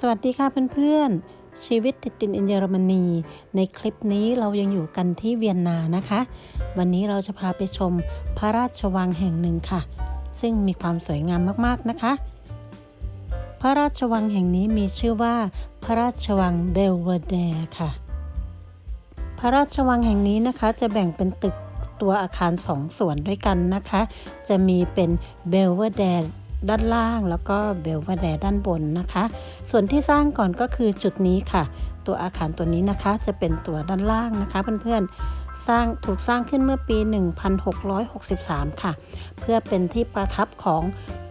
สวัสดีค่ะเพื่อนๆ ชีวิตติดดินอินเยอรมนี ในคลิปนี้เรายังอยู่กันที่เวียนนานะคะ วันนี้เราจะพาไปชมพระราชวังแห่งหนึ่งค่ะ ซึ่งมีความสวยงามมากๆนะคะ พระราชวังแห่งนี้มีชื่อว่า พระราชวังเบลเวเดร์ค่ะ พระราชวังแห่งนี้นะคะจะแบ่งเป็นตึกตัวอาคารสองส่วนด้วยกันนะคะ จะมีเป็นเบลเวเดร์ ด้านล่าง แล้วก็เบลเวเดร์ด้านบนนะคะ ส่วนที่สร้างก่อนก็คือจุดนี้ค่ะ ตัวอาคารตัวนี้นะคะจะเป็นตัวด้านล่างนะคะ เพื่อนๆสร้างถูกสร้างขึ้นเมื่อปี 1663 ค่ะ เพื่อเป็นที่ประทับของ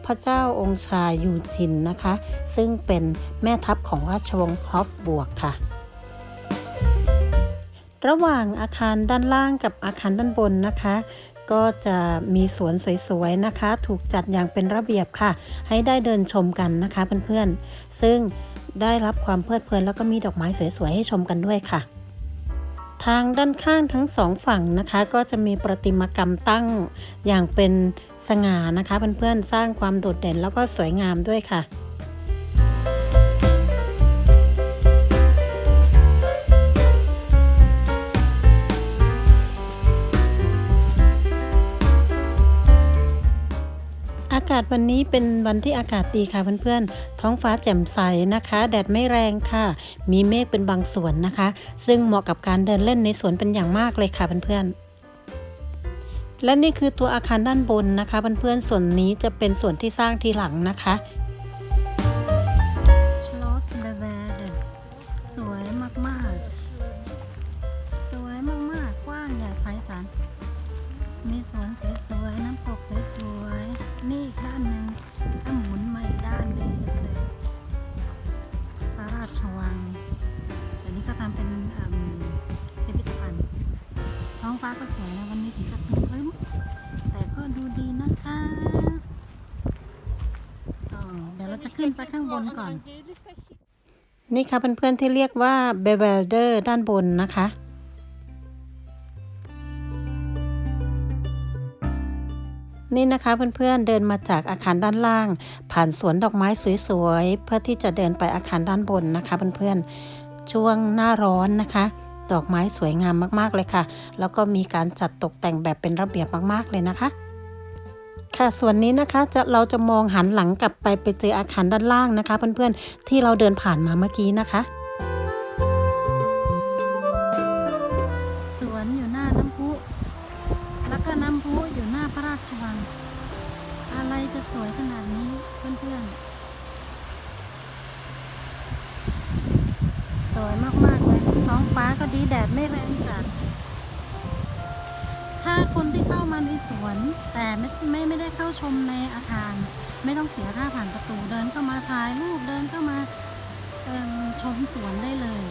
พระเจ้าองค์ชายยูจินนะคะ ซึ่งเป็นแม่ทัพของราชวงศ์ฮอฟบวกค่ะ ระหว่างอาคารด้านล่างกับอาคารด้านบนนะคะ ก็จะมีสวนสวยๆนะคะ ถูกจัดอย่างเป็นระเบียบค่ะ ให้ได้เดินชมกันนะคะเพื่อนๆ ซึ่งได้รับความเพลิดเพลินแล้วก็มีดอกไม้สวยๆให้ชมกันด้วยค่ะ ทางด้านข้างทั้งสองฝั่งนะคะ ก็จะมีประติมากรรมตั้งอย่างเป็นสง่านะคะเพื่อนๆสร้างความโดดเด่นแล้วก็สวยงามด้วยค่ะากาศวันนี้เป็นวันที่อากาศดีค่ะเพื่อนๆ ท้องฟ้าแจ่มใสนะคะ แดดไม่แรงค่ะ มีเมฆเป็นบางส่วนนะคะ ซึ่งเหมาะกับการเดินเล่นในสวนเป็นอย่างมากเลยค่ะเพื่อนๆและนี่คือตัวอาคารด้านบนนะคะเพื่อนๆส่วนนี้จะเป็นส่วนที่สร้างทีหลังนะคะชลอสเบเวเดสวยมากๆ สวยมากๆ กว้างใหญ่ไพศาล มีสวนสวยๆน้ำตกสวยๆนี่อีกด้านหนึ่งถ้าหมุนมาอีกด้านหนึ่งจะเจอพระราชวังแต่นี้ก็ทำเป็นเอิ่มพิพิธภัณฑ์ท้องฟ้าก็สวยนะวันนี้ถึงจะครึ้มแต่ก็ดูดีนะคะเดี๋ยวเราจะขึ้นไปข้างบนก่อน นี่ค่ะเพื่อนๆที่เรียกว่าเบเวลเดอร์ด้านบนนะคะ นี่นะคะเพื่อนๆเดินมาจากอาคารด้านล่าง ผ่านสวนดอกไม้สวยๆเพื่อที่จะเดินไปอาคารด้านบนนะคะเพื่อนๆช่วงหน้าร้อนนะคะ ดอกไม้สวยงามมากๆเลยค่ะ แล้วก็มีการจัดตกแต่งแบบเป็นระเบียบมากๆเลยนะคะค่ะส่วนนี้นะคะจะเราจะมองหันหลังกลับไปไปเจออาคารด้านล่างนะคะ เพื่อนๆที่เราเดินผ่านมาเมื่อกี้นะคะ องฟ้าก็ดีแดดไม่แรงจัดถ้าคนที่เข้ามาในสวน แต่ไม่ไม่ไม่ได้เข้าชมในอาคาร ไม่ต้องเสียค่าผ่านประตูเดินเข้ามาถ่ายรูปเดินเข้ามาชมสวนได้เลย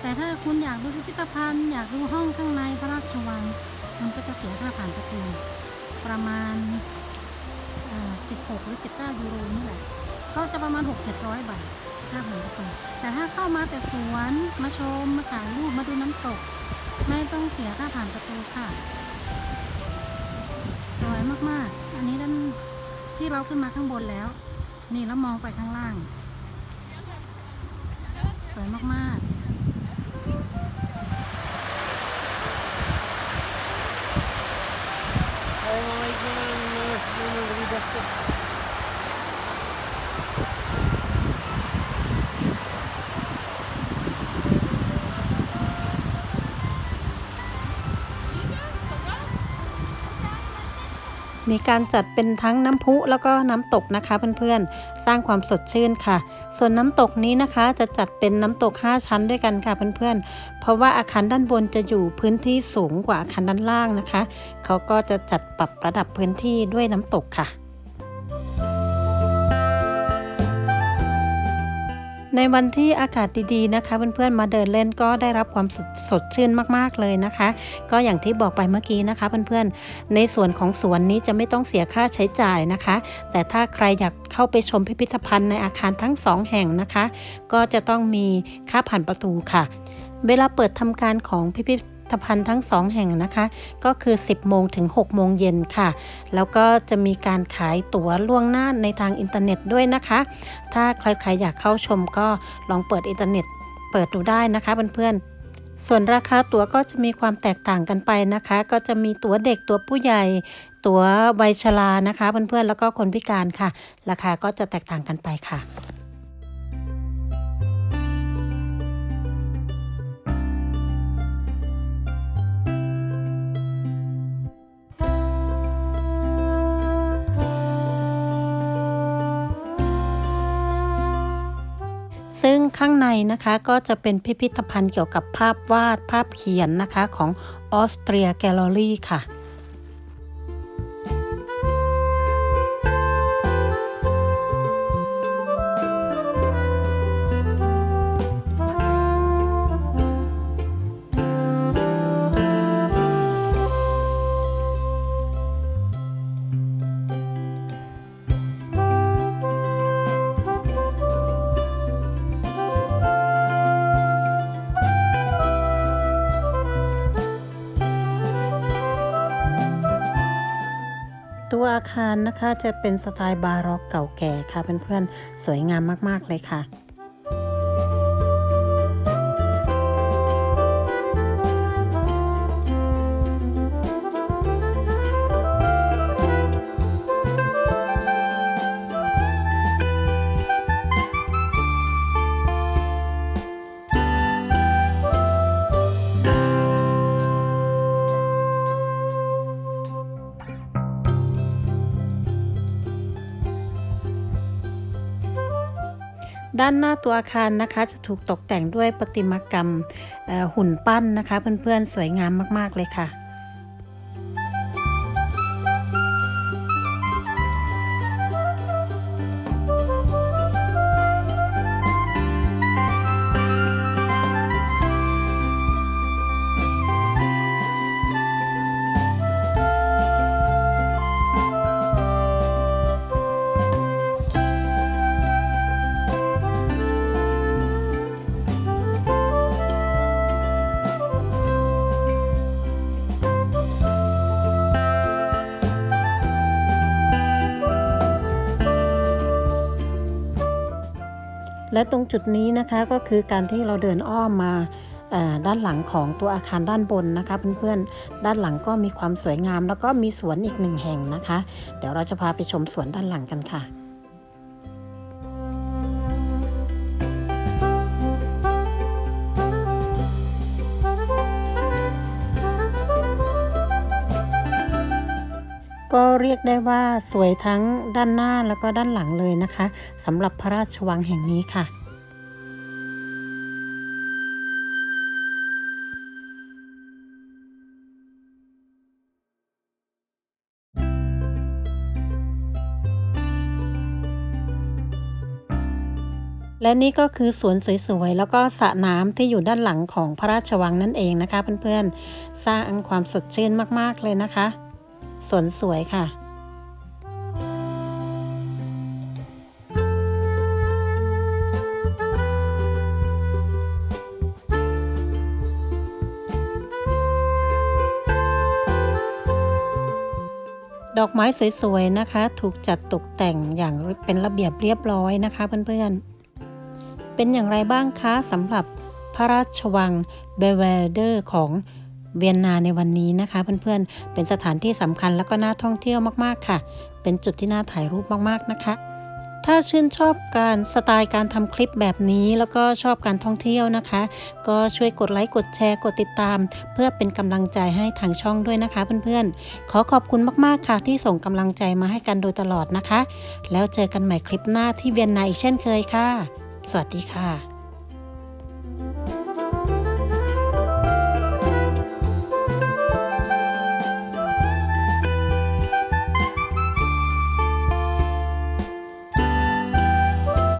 แต่ถ้าคุณอยากดูพิพิธภัณฑ์อยากดูห้องข้างในพระราชวัง มันก็จะเสียค่าผ่านประตูประมาณ 16 หรือ 19 ยูโรนี่แหละ ก็จะประมาณ 6-700 บาทาผ่านประตูแต่ถ้าเข้ามาแต่สวนมาชมมาถ่ายรูปมาดูน้ำตก ไม่ต้องเสียค่าผ่านประตูค่ะ สวยมากๆ อันนี้ด้านที่เราขึ้นมาข้างบนแล้ว นี่แล้วมองไปข้างล่าง สวยมากๆ มีการจัดเป็นทั้งน้ำพุแล้วก็น้ำตกนะคะเพื่อนๆ สร้างความสดชื่นค่ะ ส่วนน้ำตกนี้นะคะจะจัดเป็นน้ำตก 5 ชั้นด้วยกันค่ะเพื่อนๆ เพราะว่าอาคารด้านบนจะอยู่พื้นที่สูงกว่าอาคารด้านล่างนะคะ เขาก็จะจัดปรับระดับพื้นที่ด้วยน้ำตกค่ะ ในวันที่อากาศดีๆนะคะ เพื่อนๆมาเดินเล่นก็ได้รับความสดสดชื่นมากๆเลยนะคะ ก็อย่างที่บอกไปเมื่อกี้นะคะเพื่อนๆในส่วนของสวนนี้จะไม่ต้องเสียค่าใช้จ่ายนะคะ แต่ถ้าใครอยากเข้าไปชมพิพิธภัณฑ์ในอาคารทั้งสองแห่งนะคะ ก็จะต้องมีค่าผ่านประตูค่ะ เวลาเปิดทำการของพิพิธ ภัณฑ์ทั้งสองแห่งนะคะ ก็คือ 10 โมงถึง 6 โมงเย็นค่ะ แล้วก็จะมีการขายตั๋วล่วงหน้าในทางอินเทอร์เน็ตด้วยนะคะ ถ้าใครๆอยากเข้าชมก็ลองเปิดอินเทอร์เน็ต เปิดดูได้นะคะเพื่อนๆส่วนราคาตั๋วก็จะมีความแตกต่างกันไปนะคะ ก็จะมีตั๋วเด็กตั๋วผู้ใหญ่ ตั๋ววัยชรานะคะเพื่อนๆแล้วก็คนพิการค่ะ ราคาก็จะแตกต่างกันไปค่ะ ซึ่งข้างในนะคะก็จะเป็นพิพิธภัณฑ์เกี่ยวกับภาพวาดภาพเขียนนะคะของออสเตรียแกลเลอรี่ค่ะ คารนะคะ จะเป็นสไตล์บาร็อกเก่าแก่ค่ะเพื่อนๆสวยงามมากๆเลยค่ะ ด้านหน้าตัวอาคารนะคะ จะถูกตกแต่งด้วยประติมากรรมหุ่นปั้นนะคะ เพื่อนๆสวยงามมากๆเลยค่ะ และตรงจุดนี้นะคะก็คือการที่เราเดินอ้อมมาด้านหลังของตัวอาคารด้านบนนะคะเพื่อนๆ ด้านหลังก็มีความสวยงาม แล้วก็มีสวนอีกหนึ่งแห่งนะคะ เดี๋ยวเราจะพาไปชมสวนด้านหลังกันค่ะ ก็เรียกได้ว่าสวยทั้งด้านหน้าแล้วก็ด้านหลังเลยนะคะสำหรับพระราชวังแห่งนี้ค่ะและนี่ก็คือสวนสวยๆ แล้วก็สระน้ำที่อยู่ด้านหลังของพระราชวังนั่นเองนะคะเพื่อนๆ สร้างความสดชื่นมากๆเลยนะคะ นสวยค่ะดอกไม้สวยๆนะคะ ถูกจัดตกแต่งอย่างเป็นระเบียบเรียบร้อยนะคะเพื่อนๆ เป็นอย่างไรบ้างคะสำหรับพระราชวังเบเวเดอร์ของ เวียนนาในวันนี้นะคะ เพื่อนๆ เป็นสถานที่สำคัญแล้วก็น่าท่องเที่ยวมากๆค่ะ เป็นจุดที่น่าถ่ายรูปมากๆนะคะ ถ้าชื่นชอบการสไตล์การทำคลิปแบบนี้แล้วก็ชอบการท่องเที่ยวนะคะ ก็ช่วยกดไลค์กดแชร์กดติดตาม เพื่อเป็นกำลังใจให้ทางช่องด้วยนะคะ เพื่อนๆ ขอขอบคุณมากๆค่ะ ที่ส่งกำลังใจมาให้กันโดยตลอดนะคะ แล้วเจอกันใหม่คลิปหน้าที่เวียนนาอีกเช่นเคยค่ะ สวัสดีค่ะ